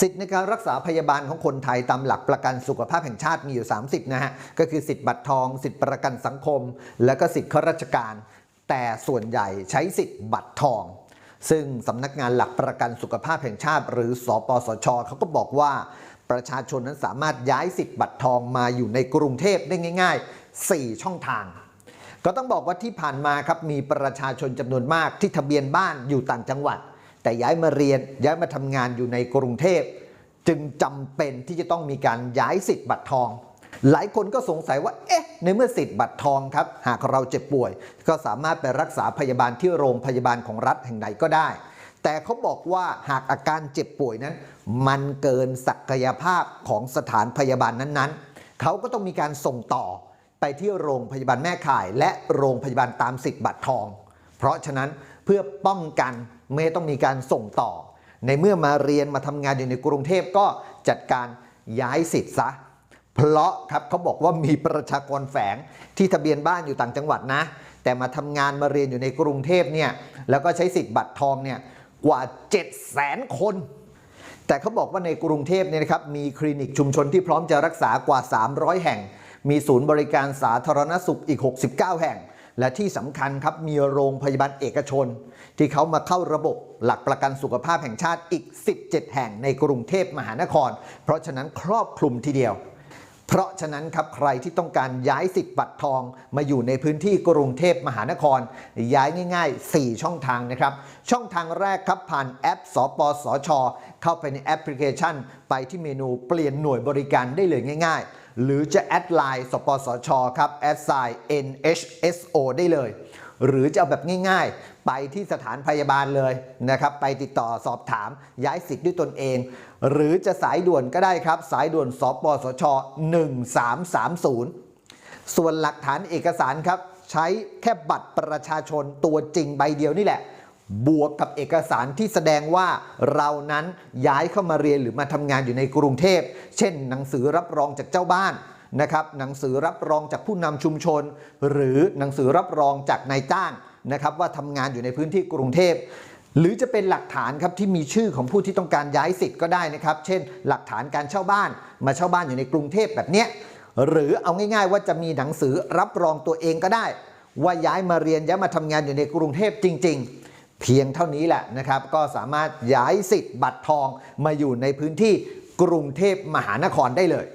สิทธิในการรักษาพยาบาลของคนไทยตามหลักประกันสุขภาพแห่งชาติมีอยู่ 30 นะฮะ ก็คือสิทธิบัตรทอง สิทธิประกันสังคม และก็สิทธิข้าราชการ แต่ส่วนใหญ่ใช้สิทธิบัตรทอง ซึ่งสำนักงานหลักประกันสุขภาพแห่งชาติ หรือสปสชเขาก็บอกว่า ประชาชนนั้นสามารถย้ายสิทธิบัตรทองมาอยู่ในกรุงเทพได้ง่าย ๆ 4 ช่องทางก็ต้องบอกว่าที่ผ่านมาครับมีประชาชนจำนวนมากที่ทะเบียนบ้านอยู่ต่างจังหวัด แต่ย้ายมาเรียนย้ายมาทำงานอยู่ในกรุงเทพ จึงจำเป็นที่จะต้องมีการย้ายสิทธิ์บัตรทอง หลายคนก็สงสัยว่า เอ๊ะ ในเมื่อสิทธิ์บัตรทองครับ หากเราเจ็บป่วย ก็สามารถไปรักษาพยาบาลที่โรงพยาบาลของรัฐแห่งใดก็ได้ แต่เขาบอกว่าหากอาการเจ็บป่วยนั้น มันเกินศักยภาพของสถานพยาบาลนั้นๆ เขาก็ต้องมีการส่งต่อไปที่โรงพยาบาลแม่ข่าย และโรงพยาบาลตามสิทธิ์บัตรทอง เพราะฉะนั้นเพื่อป้องกัน ไม่ต้องมีการส่งต่อ ในเมื่อมาเรียนมาทำงานอยู่ในกรุงเทพก็จัดการย้ายสิทธิ์ซะ เพราะครับเขาบอกว่ามีประชากรแฝงที่ทะเบียนบ้านอยู่ต่างจังหวัดนะ แต่มาทำงานมาเรียนอยู่ในกรุงเทพเนี่ยแล้วก็ใช้สิทธิ์บัตรทองเนี่ยกว่า 7 0 0 0 0 0 คน แต่เขาบอกว่าในกรุงเทพเนี่ยนะครับมีคลินิกชุมชนที่พร้อมจะรักษากว่า 300 แห่ง มีศูนย์บริการสาธารณสุขอีก 69 แห่ง และที่สำคัญครับมีโรงพยาบาลเอกชน ที่เขามาเข้าระบบหลักประกันสุขภาพแห่งชาติอีก 17 แห่งในกรุงเทพมหานคร เพราะฉะนั้นครอบคลุมทีเดียวเพราะฉะนั้นครับใครที่ต้องการย้ายสิทธิ์บัตรทอง มาอยู่ในพื้นที่กรุงเทพมหานคร ย้ายง่าย ๆ 4 ช่องทางนะครับ ช่องทางแรกครับผ่านแอปสปสช เข้าไปในแอปพลิเคชัน ไปที่เมนูเปลี่ยนหน่วยบริการได้เลยง่าย ๆ หรือจะแอดไลน์สปสชครับแอดไซน์ NHSO ได้เลย หรือจะเอาแบบง่ายๆ ไปที่สถานพยาบาลเลยนะครับไปติดต่อสอบถามย้ายสิทธิ์ด้วยตนเอง หรือจะสายด่วนก็ได้ครับ สายด่วนสปสช 1330 ส่วนหลักฐานเอกสารครับ ใช้แค่บัตรประชาชนตัวจริงใบเดียวนี่แหละ บวกกับเอกสารที่แสดงว่าเรานั้นย้ายเข้ามาเรียนหรือมาทำงานอยู่ในกรุงเทพ เช่น หนังสือรับรองจากเจ้าบ้านนะครับหนังสือรับรองจากผู้นำชุมชน หรือหนังสือรับรองจากนายจ้างนะครับว่าทำงานอยู่ในพื้นที่กรุงเทพหรือจะเป็นหลักฐานครับที่มีชื่อของผู้ที่ต้องการย้ายสิทธิ์ก็ได้นะครับ เช่น หลักฐานการเช่าบ้าน มาเช่าบ้านอยู่ในกรุงเทพแบบเนี้ยหรือเอาง่าย ๆ ว่าจะมีหนังสือรับรองตัวเองก็ได้ ว่าย้ายมาเรียนย้ายมาทำงานอยู่ในกรุงเทพจริง ๆ เพียงเท่านี้แหละนะครับ ก็สามารถย้ายสิทธิ์บัตรทองมาอยู่ในพื้นที่กรุงเทพมหานครได้เลย